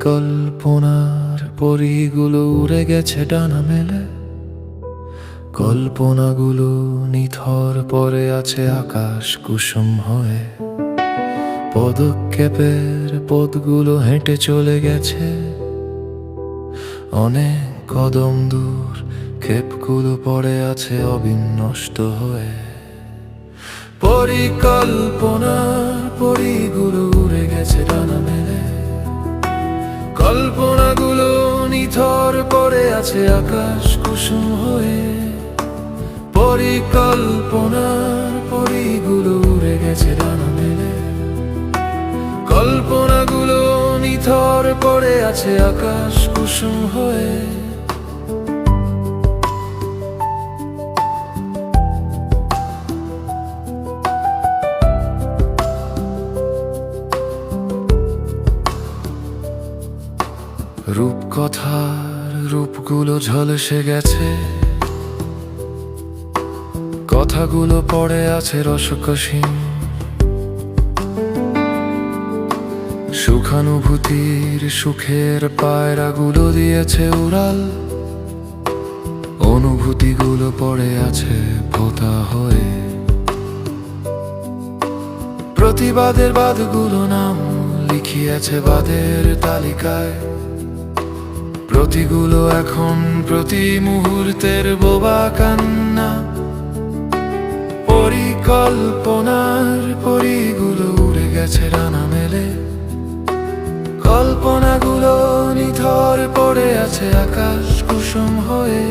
কল্পনার পরিগুলো উড়ে গেছে ডানা মেলে। কল্পনাগুলো নিথর পরে আছে আকাশ কুসুম হয়ে। পদক্ষেপের পথগুলো হেঁটে চলে গেছে। অনেক কদম দূর ক্ষেপগুলো পড়ে আছে অবিনষ্ট হয়ে। পরিকল্পনার নিথর পড়ে আছে আকাশ কুসুম হয়ে। পরিকল্পনার পরিগুলো উড়ে গেছে ডানা মেলে। কল্পনাগুলো নিথর পড়ে আছে আকাশ কুসুম হয়ে। রূপকথার রূপগুলো ঝলসে গেছে। কথাগুলো পড়ে আছে রসকসীম। সুখানুভূতির সুখের পায়রাগুলো দিয়েছে উড়াল। অনুভূতিগুলো পড়ে আছে পোতা হয়ে। প্রতিবাদের বাদগুলো নাম লিখিয়েছে বাদের তালিকায়। প্রতিগুলো এখন প্রতি মুহূর্তের বোবা কান্না। পরিকল্পনার পরিগুলো উড়ে গেছে রানা মেলে। কল্পনাগুলো নিথর পড়ে আছে আকাশ কুসুম হয়ে।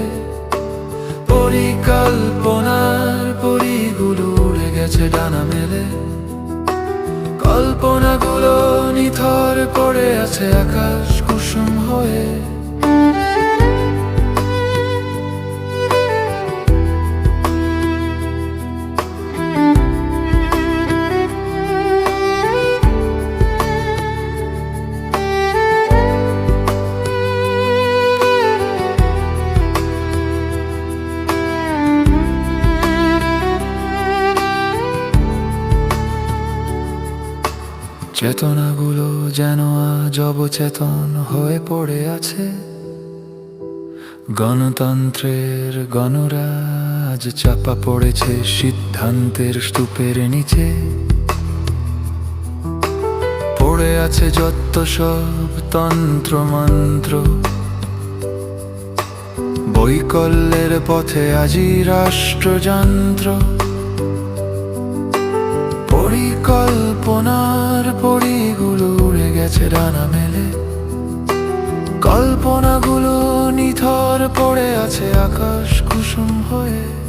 পরিকল্পনার পরিগুলো উড়ে গেছে ডানা মেলে। কল্পনাগুলো নিথর পড়ে আছে আকাশ কুসুম হয়ে। চেতনাগুলো যেন আজ অবচেতন হয়ে পড়ে আছে। গণতন্ত্রের গণরাজ চাপা পড়েছে সিদ্ধান্তের স্তূপের নিচে। পড়ে আছে যত সব তন্ত্র মন্ত্র বৈকল্যের পথে আজি রাষ্ট্রযন্ত্র। পরিকল্পনার পরিগুলো গেছে ডানা মেলে। কল্পনাগুলো নিথর পড়ে আছে আকাশ কুসুম হয়ে।